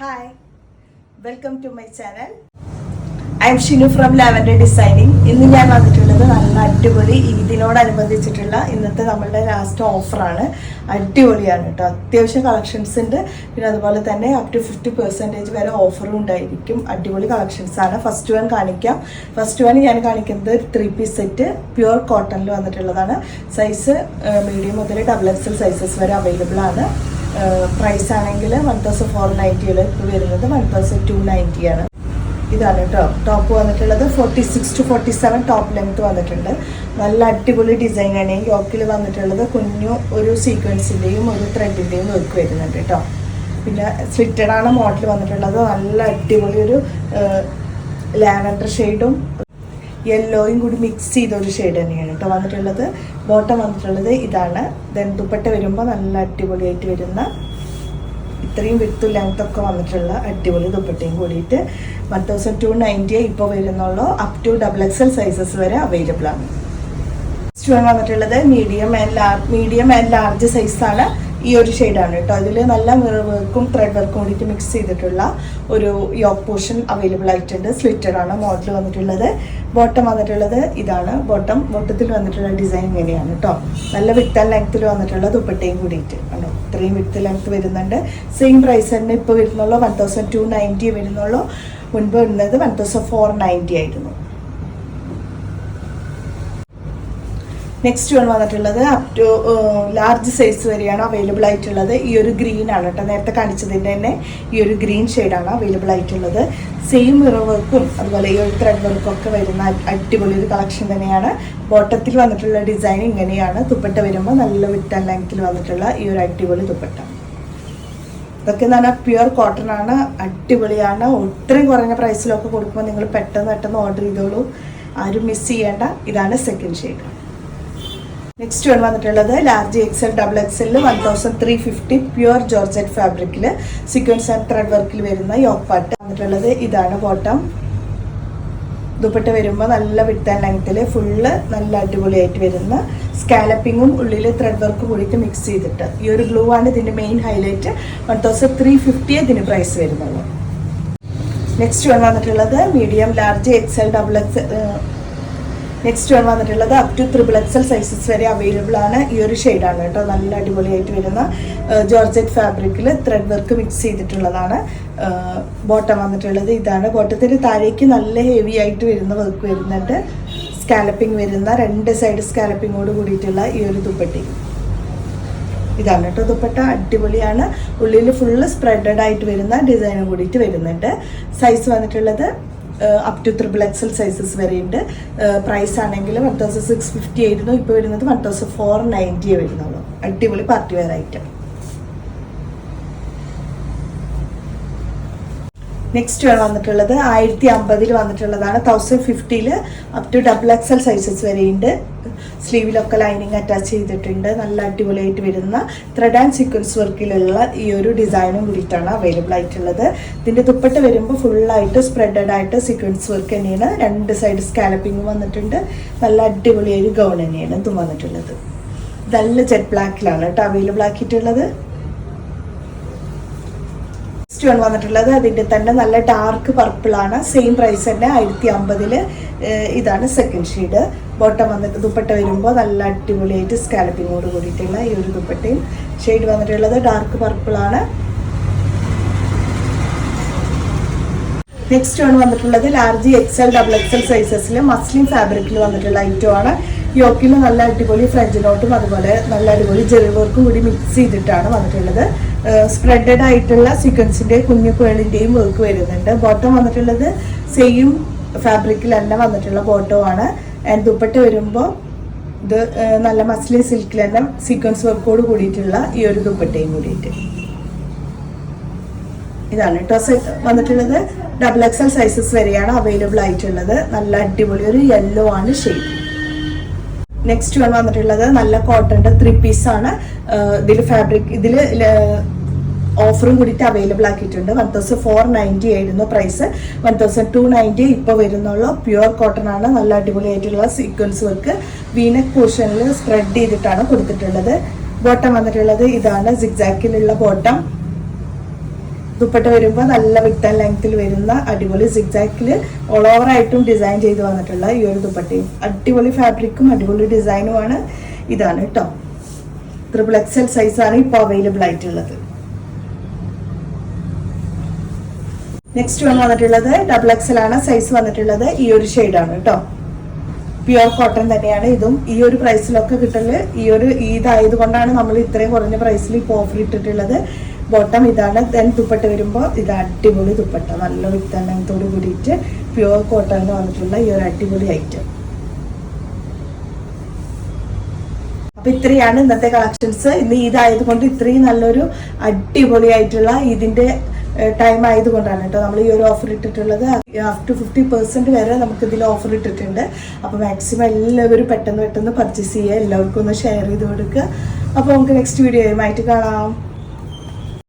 Hi welcome to my channel I am Shinu from lavender designing ഇന്ന് ഞാൻ വന്നിട്ടുള്ളത് നല്ല അടിപൊളി ഇതിനോടനുബന്ധിച്ചിട്ടുള്ള ഇന്നത്തെ നമ്മളുടെ ലാസ്റ്റ് ഓഫറാണ്. അടിപൊളിയാണ് കേട്ടോ. അത്യാവശ്യം കളക്ഷൻസ് ഉണ്ട്. പിന്നെ അതുപോലെ തന്നെ അപ് ടു ഫിഫ്റ്റി പെർസെന്റേജ് വരെ ഓഫറും ഉണ്ടായിരിക്കും. അടിപൊളി കളക്ഷൻസ് ആണ്. ഫസ്റ്റ് വൺ കാണിക്കാം. ഫസ്റ്റ് വൺ ഞാൻ കാണിക്കുന്നത് ഒരു ത്രീ പീസ് സെറ്റ് പ്യുവർ കോട്ടണിൽ വന്നിട്ടുള്ളതാണ് സൈസ് മീഡിയം മുതൽ ഡബിൾ എക്സൽ സൈസസ് വരെ അവൈലബിൾ ആണ്. പ്രൈസ് ആണെങ്കിൽ വൺ തൗസൻഡ് ഫോർ നയന്റിയിൽ വരുന്നത് വൺ തൗസൻഡ് ടു നയന്റിയാണ് ഇതാണ് കേട്ടോ ടോപ്പ് വന്നിട്ടുള്ളത് forty six to forty seven top length വന്നിട്ടുണ്ട്. നല്ല അടിപൊളി ഡിസൈനാണ് ഈ യോക്കിൽ വന്നിട്ടുള്ളത് കുഞ്ഞു ഒരു സീക്വൻസിന്റെയും ഒരു ത്രെഡിന്റെയും വർക്ക് വരുന്നുണ്ട് കേട്ടോ പിന്നെ സ്ലിറ്റഡ് മോഡൽ വന്നിട്ടുള്ളത്. നല്ല അടിപൊളി ഒരു ലാവൻഡർ ഷെയ്ഡും യെല്ലോയും കൂടി മിക്സ് ചെയ്ത ഒരു ഷെയ്ഡ് തന്നെയാണ് കേട്ടോ വന്നിട്ടുള്ളത് ബോട്ടം വന്നിട്ടുള്ളത് ഇതാണ്. ദെൻ ദുപ്പട്ട വരുമ്പോൾ നല്ല അടിപൊളിയായിട്ട് വരുന്ന ഇത്രയും വിത്ത് ലെങ്ത് ഒക്കെ വന്നിട്ടുള്ള അടിപൊളി ദുപ്പട്ടയും കൂടിയിട്ട് വൺ തൗസൻഡ് ടു നയന്റി ഇപ്പോൾ വരുന്നുള്ളൂ. Up to double X L sizes വരെ അവൈലബിൾ ആണ്. വന്നിട്ടുള്ളത് medium and large medium and large സൈസാണ് ഈ ഒരു ഷെയ്ഡാണ് കേട്ടോ. അതിൽ നല്ല മിറർ വർക്കും ത്രെഡ് വർക്കും കൂടിയിട്ട് മിക്സ് ചെയ്തിട്ടുള്ള ഒരു യോക്ക് പോർഷൻ അവൈലബിൾ ആയിട്ടുണ്ട്. സ്ലിറ്റഡ് ആണ് മോഡൽ വന്നിട്ടുള്ളത്. ബോട്ടം വന്നിട്ടുള്ളത് ഇതാണ്. ബോട്ടം ബോട്ടത്തിൽ വന്നിട്ടുള്ള ഡിസൈൻ ഇങ്ങനെയാണ് കേട്ടോ. നല്ല വിത്ത് ആൻഡ് ലെങ്ത്തിൽ വന്നിട്ടുള്ള ദുപ്പട്ടയും കൂടിയിട്ട്. ആണോ ഇത്രയും വിത്ത് ലെങ്ത് വരുന്നുണ്ട്. സെയിം പ്രൈസ് തന്നെ ഇപ്പോൾ വരുന്നുള്ളൂ. വൺ തൗസൻഡ് ടു നയന്റി വരുന്നുള്ളൂ. മുൻപ് വരുന്നത് വൺ തൗസൻഡ് ഫോർ നയന്റി ആയിരുന്നു. നെക്സ്റ്റ് വൺ വന്നിട്ടുള്ളത് അപ് ടു ലാർജ് സൈസ് വരെയാണ് അവൈലബിൾ ആയിട്ടുള്ളത്. ഈ ഒരു ഗ്രീൻ ആണ് കേട്ടോ. നേരത്തെ കാണിച്ചതിന്റെ തന്നെ ഈ ഒരു ഗ്രീൻ ഷെയ്ഡാണ് അവൈലബിൾ ആയിട്ടുള്ളത്. സെയിം മിറർ വർക്കും അതുപോലെ ഈ ഒരു ത്രെഡ് വർക്കും ഒക്കെ വരുന്ന അടിപൊളി ഒരു കളക്ഷൻ തന്നെയാണ്. ബോട്ടത്തിൽ വന്നിട്ടുള്ള ഡിസൈൻ ഇങ്ങനെയാണ്. ദുപ്പട്ട വരുമ്പോൾ നല്ല വിട്ടൻ ലെങ്ത്തിൽ വന്നിട്ടുള്ള ഈ ഒരു അടിപൊളി ദുപ്പട്ട. ഇതൊക്കെ എന്ന് പറഞ്ഞാൽ പ്യുവർ കോട്ടൺ ആണ്. അടിപൊളിയാണ്. ഒത്തിരി കുറഞ്ഞ പ്രൈസിലൊക്കെ കൊടുക്കുമ്പോൾ നിങ്ങൾ പെട്ടെന്ന് പെട്ടെന്ന് ഓർഡർ ചെയ്തോളൂ. ആരും മിസ് ചെയ്യേണ്ട. ഇതാണ് സെക്കൻഡ് ഷെയ്ഡ് നെക്സ്റ്റ് വൺ വന്നിട്ടുള്ളത് large XL double എക്സലിൽ one thousand three fifty pure georgette ഫാബ്രിക്കിൽ സീക്വൻസ് ആൻഡ് ത്രെഡ് വർക്കിൽ വരുന്ന യോക്ക് പാട്ട് വന്നിട്ടുള്ളത്. ഇതാണ് ബോട്ടം ദുപ്പട്ട വരുമ്പോൾ നല്ല വിട്ട് ആൻഡ് ലെങ്ത്തിൽ ഫുള്ള് നല്ല അടിപൊളിയായിട്ട് വരുന്ന സ്കാലപ്പിങ്ങും ഉള്ളിൽ ത്രെഡ് വർക്ക് കൂടിയിട്ട് മിക്സ് ചെയ്തിട്ട്. ഈ ഒരു ഗ്ലൂ ആണ് ഇതിന്റെ main highlight one thousand three fifty ഇതിന് പ്രൈസ് വരുന്നുള്ളൂ നെക്സ്റ്റ് വൺ വന്നിട്ടുള്ളത് medium large XL double X next one വന്നിട്ടുള്ളത് up to triple XL sizes വരെ അവൈലബിൾ ആണ്. ഈ ഒരു ഷെയ്ഡാണ് കേട്ടോ. നല്ല അടിപൊളിയായിട്ട് വരുന്ന ജോർജറ്റ് ഫാബ്രിക്കിൽ ത്രെഡ് വർക്ക് മിക്സ് ചെയ്തിട്ടുള്ളതാണ്. ബോട്ടം വന്നിട്ടുള്ളത് ഇതാണ്. ബോട്ടത്തിന് താഴേക്ക് നല്ല ഹെവി ആയിട്ട് വരുന്ന വർക്ക് വരുന്നുണ്ട്. സ്കാലപ്പിംഗ് വരുന്ന രണ്ട് സൈഡ് സ്കാലപ്പിങ്ങോട് കൂടിയിട്ടുള്ള ഈ ഒരു ദുപ്പട്ടി. ഇതാണ് കേട്ടോ ദുപ്പട്ട. അടിപൊളിയാണ്. ഉള്ളിൽ ഫുള്ള് സ്പ്രെഡഡ് ആയിട്ട് വരുന്ന ഡിസൈനും കൂടിയിട്ട് വരുന്നുണ്ട്. സൈസ് വന്നിട്ടുള്ളത് up to triple XL sizes വരെയുണ്ട്. പ്രൈസ് ആണെങ്കിൽ വൺ തൗസൻഡ് സിക്സ് ഫിഫ്റ്റി ആയിരുന്നു. ഇപ്പോൾ വരുന്നത് വൺ തൗസൻഡ് ഫോർ നയന്റിയേ വരുന്നുള്ളൂ അടിപൊളി പാർട്ടി വെയർ ഐറ്റം നെക്സ്റ്റ് വന്നിട്ടുള്ളത് ആയിരത്തി അമ്പതിൽ വന്നിട്ടുള്ളതാണ് thousand ഫിഫ്റ്റിയിൽ up to double XL sizes വരെയുണ്ട് സ്ലീവിലൊക്കെ ലൈനിങ് അറ്റാച്ച് ചെയ്തിട്ടുണ്ട്. നല്ല അടിപൊളിയായിട്ട് വരുന്ന ത്രെഡ് ആൻഡ് സീക്വൻസ് വർക്കിലുള്ള ഈ ഒരു ഡിസൈനും കൂടിയിട്ടാണ് അവൈലബിൾ ആയിട്ടുള്ളത്. ഇതിന്റെ ദുപ്പട്ട വരുമ്പോൾ ഫുള്ളായിട്ട് സ്പ്രെഡഡ് ആയിട്ട് സീക്വൻസ് വർക്ക് തന്നെയാണ്. രണ്ട് സൈഡ് സ്കാലപ്പിംഗ് വന്നിട്ടുണ്ട്. നല്ല അടിപൊളിയായ ഒരു ഗൗൺ തന്നെയാണ് ഇതും വന്നിട്ടുള്ളത്. നല്ല ജെറ്റ് ബ്ലാക്കിലാണ് കേട്ടോ അവൈലബിൾ ആക്കിയിട്ടുള്ളത്. നെക്സ്റ്റ് വൺ വന്നിട്ടുള്ളത്. അതിന്റെ തന്നെ നല്ല ഡാർക്ക് പർപ്പിളാണ് സെയിം പ്രൈസ് തന്നെ ആയിരത്തി അമ്പതിൽ ഇതാണ് സെക്കൻഡ് ഷെയ്ഡ് ബോട്ടം വന്നിട്ട് ദുപ്പട്ട വരുമ്പോൾ നല്ല അടിപൊളിയായിട്ട് സ്കാലപ്പിങ്ങോട് കൂടിയിട്ടുള്ള ഈ ഒരു ദുപ്പട്ടയും ഷെയ്ഡ് വന്നിട്ടുള്ളത് ഡാർക്ക് പർപ്പിളാണ് നെക്സ്റ്റ് ആണ് വന്നിട്ടുള്ളത് ലാർജ് എക്സൽ ഡബിൾ എക്സൽ സൈസസിൽ മസ്ലിൻ ഫാബ്രിക്കിൽ വന്നിട്ടുള്ള ഐറ്റം ആണ്. യോക്കിൽ നല്ല അടിപൊളി ഫ്രഞ്ച് നോട്ടും അതുപോലെ നല്ല അടിപൊളി ജെറി വർക്കും കൂടി മിക്സ് ചെയ്തിട്ടാണ് വന്നിട്ടുള്ളത്. സ്പ്രെഡഡ് ആയിട്ടുള്ള സീക്വൻസിന്റെ കുഞ്ഞു കുഴലിന്റെയും വർക്ക് വരുന്നുണ്ട്. ബോട്ടം വന്നിട്ടുള്ളത് സെയിം ഫാബ്രിക്കിൽ തന്നെ വന്നിട്ടുള്ള ബോട്ടോ ആണ്. ആൻഡ് ദുപ്പട്ട വരുമ്പോൾ ഇത് നല്ല മസ്ലി സിൽക്കിൽ തന്നെ സീക്വൻസ് വർക്കോട് കൂടിയിട്ടുള്ള ഈ ഒരു ദുപ്പട്ടയും കൂടിയിട്ട്. ഇതാണ് ഡ്രസ് വന്നിട്ടുള്ളത് ഡബിൾ എക്സൽ സൈസസ് വരെയാണ് അവൈലബിൾ ആയിട്ടുള്ളത്. നല്ല അടിപൊളി ഒരു യെല്ലോ ആണ് ഷെയ്ഡ് നെക്സ്റ്റ് വൺ വന്നിട്ടുള്ളത് നല്ല കോട്ടന്റെ ത്രീ പീസ് ആണ്. ഇതിൽ ഫാബ്രിക് ഇതിൽ ഓഫറും കൂടിയിട്ട് അവൈലബിൾ ആക്കിയിട്ടുണ്ട്. വൺ തൗസൻഡ് ഫോർ നയന്റി ആയിരുന്നു price one thousand two ninety ഇപ്പോൾ വരുന്നുള്ളൂ. പ്യുവർ കോട്ടൺ ആണ്. നല്ല അടിപൊളിയായിട്ടുള്ള സീക്വൻസ് വർക്ക് വീനക് പോർഷനിൽ സ്പ്രെഡ് ചെയ്തിട്ടാണ് കൊടുത്തിട്ടുള്ളത്. ബോട്ടം വന്നിട്ടുള്ളത് ഇതാണ്. സിഗ്സാക്കിലുള്ള ബോട്ടം ദുപ്പട്ട വരുമ്പോൾ നല്ല ആൻഡ് ലെങ്ത്തിൽ വരുന്ന അടിപൊളി സിഗ്സാക്കിൽ ഓൾ ഓവർ ആയിട്ടും ഡിസൈൻ ചെയ്ത് വന്നിട്ടുള്ള ഈ ഒരു ദുപ്പട്ടയും. അടിപൊളി ഫാബ്രിക്കും അടിപൊളി ഡിസൈനുമാണ് ഇതാണ് കേട്ടോ ട്രിപ്പിൾ എക്സൽ സൈസാണ് ഇപ്പോൾ അവൈലബിൾ ആയിട്ടുള്ളത്. നെക്സ്റ്റ് വൺ വന്നിട്ടുള്ളത് ഡബിൾ എക്സൽ ആണ്. സൈസ് വന്നിട്ടുള്ളത് ഈ ഒരു ഷെയ്ഡാണ് കേട്ടോ പ്യുവർ കോട്ടൺ തന്നെയാണ് ഇതും. ഈ ഒരു പ്രൈസിലൊക്കെ കിട്ടൽ ഈ ഒരു ഇതായത് കൊണ്ടാണ് നമ്മൾ ഇത്രയും കുറഞ്ഞ പ്രൈസിൽ ഇപ്പോൾ ഓഫർ ഇട്ടിട്ടുള്ളത്. ബോട്ടം ഇതാണ്. ദെൻ ദുപ്പട്ട വരുമ്പോൾ ഇത് അടിപൊളി ദുപ്പട്ട. നല്ല വിത്തണ്ണത്തോട് കൂടിയിട്ട് പ്യുവർ കോട്ടൺ വന്നിട്ടുള്ള ഈ ഒരു അടിപൊളി ഐറ്റം അപ്പൊ ഇത്രയാണ് ഇന്നത്തെ കളക്ഷൻസ് ഇന്ന് ഇതായത് കൊണ്ട് ഇത്രയും നല്ലൊരു അടിപൊളിയായിട്ടുള്ള ഇതിന്റെ ടൈം ആയതുകൊണ്ടാണ് കേട്ടോ. നമ്മൾ ഈ ഒരു ഓഫർ ഇട്ടിട്ടുള്ളത്. അപ് ടു ഫിഫ്റ്റി പെർസെന്റ് വരെ നമുക്ക് ഇതിൽ ഓഫർ ഇട്ടിട്ടുണ്ട്. അപ്പോൾ മാക്സിമം എല്ലാവരും പെട്ടെന്ന് പെട്ടെന്ന് പർച്ചേസ് ചെയ്യുക. എല്ലാവർക്കും ഒന്ന് ഷെയർ ചെയ്ത് കൊടുക്കുക. അപ്പോൾ നമുക്ക് നെക്സ്റ്റ് വീഡിയോയുമായിട്ട് കാണാം.